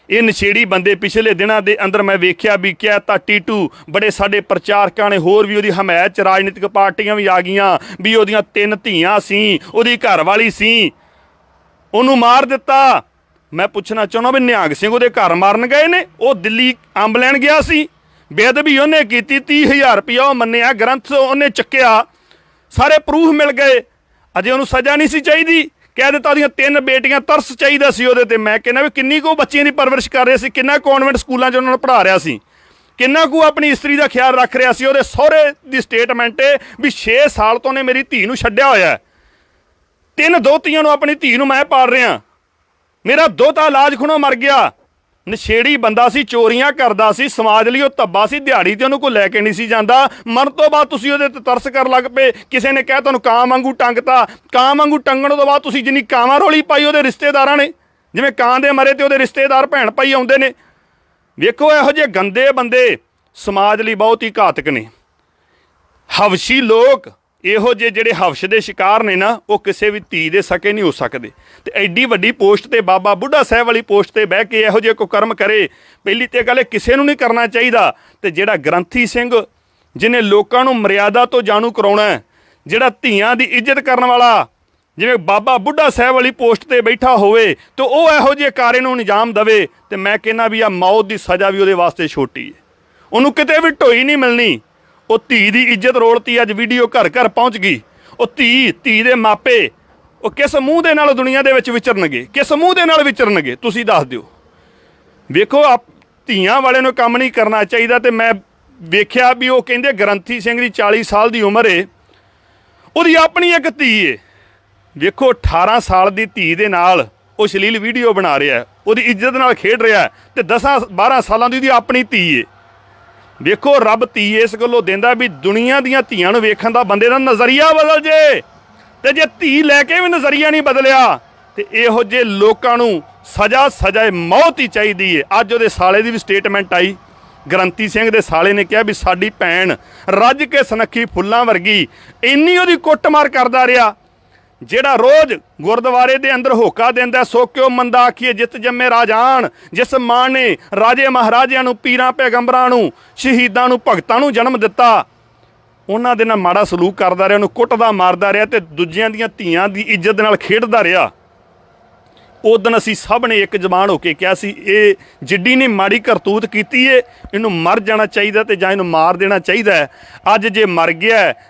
Speaker 1: ਇਹ ਨਸ਼ੇੜੀ ਬੰਦੇ ਪਿਛਲੇ ਦਿਨਾਂ ਦੇ ਅੰਦਰ ਮੈਂ ਵੇਖਿਆ ਵੀ ਕਿਹਾ ਤਾਂ ਟੀਟੂ, ਬੜੇ ਸਾਡੇ ਪ੍ਰਚਾਰਕਾਂ ਨੇ ਹੋਰ ਵੀ ਉਹਦੀ ਹਮਾਇਤ ਚ ਰਾਜਨੀਤਿਕ ਪਾਰਟੀਆਂ ਵੀ ਆ ਗਈਆਂ, ਵੀ ਉਹਦੀਆਂ ਤਿੰਨ ਧੀਆਂ ਸੀ, ਉਹਦੀ ਘਰ ਵਾਲੀ ਸੀ। ਉਹਨੂੰ ਮਾਰ ਦਿੱਤਾ। ਮੈਂ ਪੁੱਛਣਾ ਚਾਹੁੰਦਾ ਵੀ ਨਿਹੰਗ ਸਿੰਘ ਉਹਦੇ ਘਰ ਮਾਰਨ ਗਏ ਨੇ? ਉਹ ਦਿੱਲੀ ਅੰਬ ਲੈਣ ਗਿਆ ਸੀ। ਬੇਅਦਬੀ ਉਹਨੇ ਕੀਤੀ 30000 ਰੁਪਇਆ ਉਹ ਮੰਨਿਆ, ਗ੍ਰੰਥ ਉਹਨੇ ਚੱਕਿਆ। ਸਾਰੇ ਪ੍ਰੂਫ ਮਿਲ ਗਏ। ਅਜੇ ਉਹਨੂੰ ਸਜ਼ਾ ਨਹੀਂ ਸੀ ਚਾਹੀਦੀ। ਕਹਿ ਦਿੱਤਾ ਉਹਦੀਆਂ ਤਿੰਨ ਬੇਟੀਆਂ ਤਰਸ ਚਾਹੀਦਾ ਸੀ ਉਹਦੇ ਤੇ। ਮੈਂ ਕਹਿੰਦਾ ਵੀ ਕਿੰਨੀ ਕੁ ਬੱਚਿਆਂ ਦੀ ਪਰਵਰਿਸ਼ ਕਰ ਰਿਹਾ ਸੀ, ਕਿੰਨਾ ਕਨਵੈਂਟ ਸਕੂਲਾਂ 'ਚ ਉਹਨਾਂ ਨੂੰ ਪੜ੍ਹਾ ਰਿਹਾ ਸੀ, ਕਿੰਨਾ ਕੁ ਆਪਣੀ ਇਸਤਰੀ ਦਾ ਖਿਆਲ ਰੱਖ ਰਿਹਾ ਸੀ ਉਹਦੇ ਸਹੁਰੇ ਦੀ ਸਟੇਟਮੈਂਟ ਹੈ ਵੀ 6 ਸਾਲ ਤੋਂ ਨੇ ਮੇਰੀ ਧੀ ਨੂੰ ਛੱਡਿਆ ਹੋਇਆ ਹੈ। ਤਿੰਨ ਦੋਤੀਆਂ ਨੂੰ ਆਪਣੀ ਧੀ ਨੂੰ ਮੈਂ ਪਾਲ ਰਿਹਾ। ਮੇਰਾ ਦੋਤਾ ਇਲਾਜ ਖੁਣੋਂ ਮਰ ਗਿਆ। ਨਸ਼ੇੜੀ ਬੰਦਾ ਸੀ, ਚੋਰੀਆਂ ਕਰਦਾ ਸੀ, ਸਮਾਜ ਲਈ ਉਹ ਧੱਬਾ ਸੀ, ਦਿਹਾੜੀ ਤੇ ਉਹਨੂੰ ਕੋਈ ਲੈ ਕੇ ਨਹੀਂ ਸੀ ਜਾਂਦਾ। ਮਰਨ ਤੋਂ ਬਾਅਦ ਤੁਸੀਂ ਉਹਦੇ ਤੇ ਤਰਸ ਕਰਨ ਲੱਗ ਪਏ। ਕਿਸੇ ਨੇ ਕਿਹਾ ਤੁਹਾਨੂੰ ਕਾਂ ਵਾਂਗੂ ਟੰਗਤਾ। ਕਾਂ ਵਾਂਗੂ ਟੰਗਣ ਤੋਂ ਬਾਅਦ ਤੁਸੀਂ ਜਿੰਨੀ ਕਾਂਵਾਂ ਰੋਲੀ ਪਾਈ ਉਹਦੇ ਰਿਸ਼ਤੇਦਾਰਾਂ ਨੇ, ਜਿਵੇਂ ਕਾਂ ਦੇ ਮਰੇ ਤੇ ਉਹਦੇ ਰਿਸ਼ਤੇਦਾਰ ਭੈਣ ਭਾਈ ਆਉਂਦੇ ਨੇ। ਵੇਖੋ ਇਹੋ ਜਿਹੇ ਗੰਦੇ ਬੰਦੇ ਸਮਾਜ ਲਈ ਬਹੁਤ ਹੀ ਘਾਤਕ ਨੇ। ਹਵਸ਼ੀ ਲੋਕ ਇਹੋ ਜਿਹੇ ਜਿਹੜੇ ਹਵਸ਼ ਦੇ ਸ਼ਿਕਾਰ ਨੇ ਨਾ, ਉਹ ਕਿਸੇ ਵੀ ਧੀ ਦੇ ਸਕੇ ਨਹੀਂ ਹੋ ਸਕਦੇ। ਤੇ ਐਡੀ ਵੱਡੀ ਪੋਸਟ ਤੇ ਬਾਬਾ ਬੁੱਢਾ ਸਾਹਿਬ ਵਾਲੀ ਪੋਸਟ ਤੇ ਬਹਿ ਕੇ ਇਹੋ ਜਿਹੇ ਕੋ ਕਰਮ ਕਰੇ, ਪਹਿਲੀ ਤੇ ਗੱਲ ਇਹ ਕਿਸੇ ਨੂੰ ਨਹੀਂ ਕਰਨਾ ਚਾਹੀਦਾ। ਤੇ ਜਿਹੜਾ ਗ੍ਰੰਥੀ ਸਿੰਘ ਜਿਨੇ ਲੋਕਾਂ ਨੂੰ ਮਰਿਆਦਾ ਤੋਂ ਜਾਣੂ ਕਰਾਉਣਾ ਜਿਹੜਾ ਧੀਆਂ ਦੀ ਇੱਜ਼ਤ ਕਰਨ ਵਾਲਾ, ਜਿਵੇਂ ਬਾਬਾ ਬੁੱਢਾ ਸਾਹਿਬ ਵਾਲੀ ਪੋਸਟ ਤੇ ਬੈਠਾ ਹੋਵੇ, ਤੇ ਉਹ ਇਹੋ ਜਿਹੇ ਕਾਰੇ ਨੂੰ ਅੰਜਾਮ ਦਵੇ, ਤੇ ਮੈਂ ਕਹਿੰਦਾ ਵੀ ਆ ਮੌਤ ਦੀ ਸਜ਼ਾ ਵੀ ਉਹਦੇ ਵਾਸਤੇ ਛੋਟੀ ਹੈ। ਉਹਨੂੰ ਕਿਤੇ ਵੀ ਢੋਈ ਨਹੀਂ ਮਿਲਣੀ। ਉਹ ਧੀ ਦੀ ਇੱਜ਼ਤ ਰੋਲਤੀ ਅੱਜ ਵੀਡੀਓ ਘਰ ਘਰ ਪਹੁੰਚ ਗਈ। ਉਹ ਧੀ ਧੀ ਦੇ ਮਾਪੇ, ਉਹ ਕਿਸ ਮੂੰਹ ਦੇ ਨਾਲ ਦੁਨੀਆ ਦੇ ਵਿੱਚ ਵਿਚਰਨਗੇ? ਕਿਸ ਮੂੰਹ ਦੇ ਨਾਲ ਵਿਚਰਨਗੇ? ਤੁਸੀਂ ਦੱਸ ਦਿਓ। ਵੇਖੋ, ਆਪ ਧੀਆਂ ਵਾਲੇ ਨੂੰ ਕੰਮ ਨਹੀਂ ਕਰਨਾ ਚਾਹੀਦਾ ਤੇ ਮੈਂ ਵੇਖਿਆ ਵੀ ਉਹ ਕਹਿੰਦੇ ਗ੍ਰੰਥੀ ਸਿੰਘ ਦੀ 40 ਸਾਲ ਦੀ ਉਮਰ ਏ। ਉਹਦੀ ਆਪਣੀ ਇੱਕ ਧੀ ਏ। ਵੇਖੋ 18 ਸਾਲ ਦੀ ਧੀ ਦੇ ਨਾਲ ਉਹ ਸ਼ਲੀਲ ਵੀਡੀਓ ਬਣਾ ਰਿਹਾ ਉਹਦੀ ਇੱਜ਼ਤ ਨਾਲ ਖੇਡ ਰਿਹਾ ਹੈ ਤੇ 10 12 ਸਾਲਾਂ ਦੀ ਉਹਦੀ ਆਪਣੀ ਧੀ ਏ। ਵੇਖੋ, ਰੱਬ ਧੀ ਇਸ ਗੱਲੋਂ ਦਿੰਦਾ ਵੀ ਦੁਨੀਆ ਦੀਆਂ ਧੀਆਂ ਨੂੰ ਵੇਖਣ ਦਾ ਬੰਦੇ ਦਾ ਨਜ਼ਰੀਆ ਬਦਲ ਜੇ। ਤੇ ਜੇ ਧੀ ਲੈ ਕੇ ਵੀ ਨਜ਼ਰੀਆ ਨਹੀਂ ਬਦਲਿਆ, ਤੇ ਇਹੋ ਜਿਹੇ ਲੋਕਾਂ ਨੂੰ ਸਜ਼ਾ, ਸਜ਼ਾਏ ਮੌਤ ਹੀ ਚਾਹੀਦੀ ਏ। ਅੱਜ ਉਹਦੇ ਸਾਲੇ ਦੀ ਵੀ ਸਟੇਟਮੈਂਟ ਆਈ। ਗ੍ਰੰਥੀ ਸਿੰਘ ਦੇ ਸਾਲੇ ਨੇ ਕਿਹਾ ਵੀ ਸਾਡੀ ਭੈਣ ਰੱਜ ਕੇ ਸਨੱਖੀ ਫੁੱਲਾਂ ਵਰਗੀ ਇੰਨੀ ਉਹਦੀ ਕੁੱਟਮਾਰ ਕਰਦਾ ਰਿਹਾ। ਜਿਹੜਾ ਰੋਜ਼ ਗੁਰਦੁਆਰੇ ਦੇ ਅੰਦਰ ਹੋਕਾ ਦਿੰਦਾ ਸੋ ਕਿਉ ਮੰਦਾ ਆਖੀਏ, ਜਿਤ ਜੰਮੇ ਰਾਜਾਨ ਜਿਸ ਮਾਂ ਨੇ ਰਾਜੇ ਮਹਾਰਾਜਿਆਂ ਨੂੰ, ਪੀਰਾਂ, ਪੈਗੰਬਰਾਂ ਨੂੰ, ਸ਼ਹੀਦਾਂ ਨੂੰ, ਭਗਤਾਂ ਨੂੰ ਜਨਮ ਦਿੱਤਾ, ਉਹਨਾਂ ਦੇ ਨਾਲ ਮਾੜਾ ਸਲੂਕ ਕਰਦਾ ਰਿਹਾ, ਉਹਨੂੰ ਕੁੱਟਦਾ, ਮਾਰਦਾ ਰਿਹਾ ਤੇ ਦੂਜਿਆਂ ਦੀਆਂ ਧੀਆਂ ਦੀ ਇੱਜ਼ਤ ਨਾਲ ਖੇਡਦਾ ਰਿਹਾ। ਉਦੋਂ ਅਸੀਂ ਸਭ ਨੇ ਇੱਕ ਜ਼ਬਾਨ ਹੋ ਕੇ ਕਿਹਾ ਸੀ, ਇਹ ਜਿੱਡੀ ਨੇ ਮਾੜੀ ਕਰਤੂਤ ਕੀਤੀ ਏ, ਇਹਨੂੰ ਮਰ ਜਾਣਾ ਚਾਹੀਦਾ ਤੇ ਜਾਂ ਇਹਨੂੰ ਮਾਰ ਦੇਣਾ ਚਾਹੀਦਾ ਅੱਜ ਜੇ ਮਰ ਗਿਆ